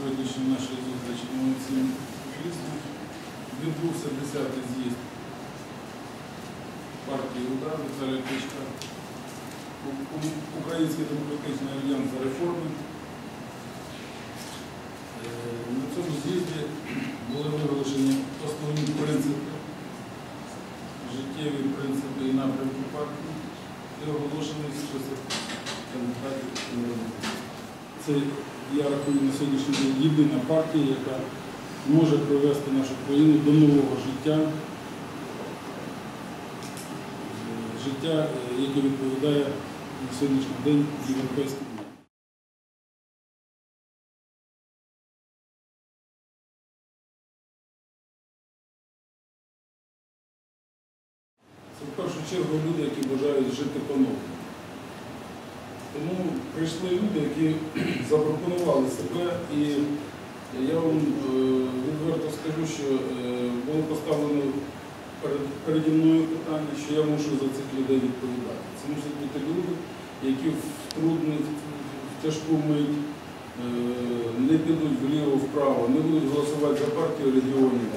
сьогоднішньої нашої зустрічі на цим. Відбувся 10-й з'їзд партії УДАР Віталія Кличка, Український демократичний альянс за реформи. Е, На цьому з'їзді були виголошені основні принципи, життєві принципи і напрямки партії і оголошений список кандидатів. Це, я рахую, на сьогоднішній день єдина партія, яка може привести нашу країну до нового життя, життя, яке відповідає на сьогоднішній день європейським. Це в першу чергу люди, які бажають жити по-новому. Тому прийшли люди, які запропонували себе, і я вам е, відверто скажу, що е, було поставлено переді мною питання, що я мушу за цих людей відповідати. Це мусять бути люди, які в трудну, в тяжку мить е, не підуть вліво-вправо, не будуть голосувати за партію регіонів,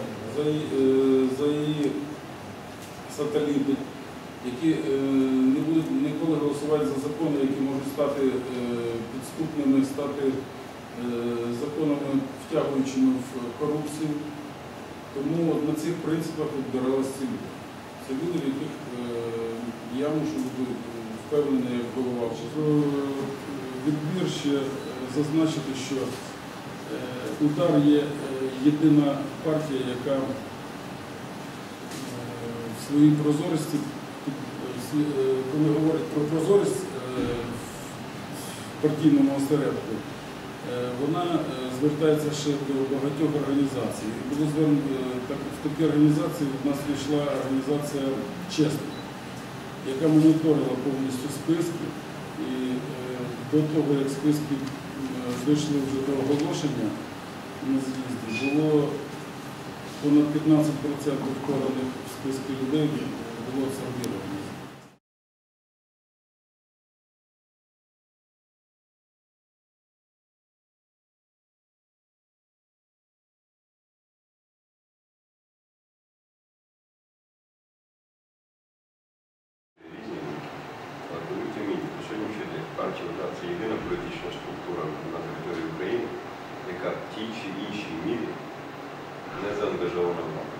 за її сателіти, які е, не будуть ніколи голосувати за закони, які можуть стати е, підступними, стати е, законами, втягуючими в корупцію. Тому на цих принципах відбиралися ці люди. Це люди, в яких я мушу бути впевнений як голова. Відбір ще зазначити, що удар є єдина партія, яка в своїй прозорості, коли говорять про прозорість е, в партійному осередку, е, вона е, звертається ще до багатьох організацій. Було е, так, в такі організації в нас війшла організація Чесно, яка моніторила повністю списки. І е, до того, як списки е, дійшли вже до оголошення на з'їзді, було понад 15% вкладених в списки людей було абсорбіровано. На партія це єдина політична структура на території України, яка в тій чи іншій мірі не заангажована в владу.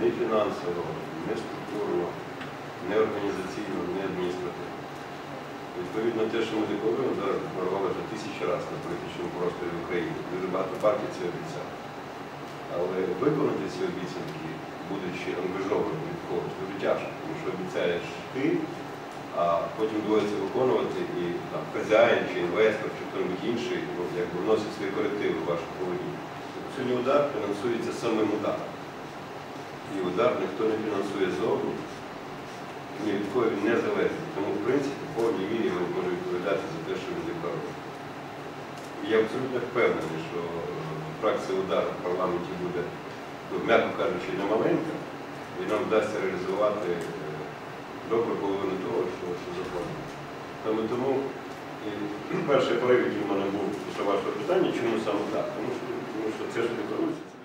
Не фінансово, не структурно, не організаційно, не адміністративно. Відповідно, те, що ми декларуємо, зараз декларували вже тисячі разів на політичному просторі в Україні. Дуже багато партій це обіцяли. Але виконати ці обіцянки, будучи ангажованим від когось, дуже тяжко, тому що обіцяєш ти, а потім доводиться виконувати і там, хазяїн чи інвестор, чи хто-небудь інший ну, якби вносить свої корективи в вашу поведінку. Сьогодні удар фінансується самим ударом. І удар ніхто не фінансує зовні, ні від кого він не залежить. Тому, в принципі, в повній мірі він може відповідати за те, що він декларує. Я абсолютно впевнений, що фракція удар в парламенті буде, ну, м'яко кажучи, не маленька, і нам вдасться реалізувати е, добру половину того, що, що заплановано. Саме тому перший порив, в мене був після вашого питання, чому саме так? Тому що, тому що це ж не Це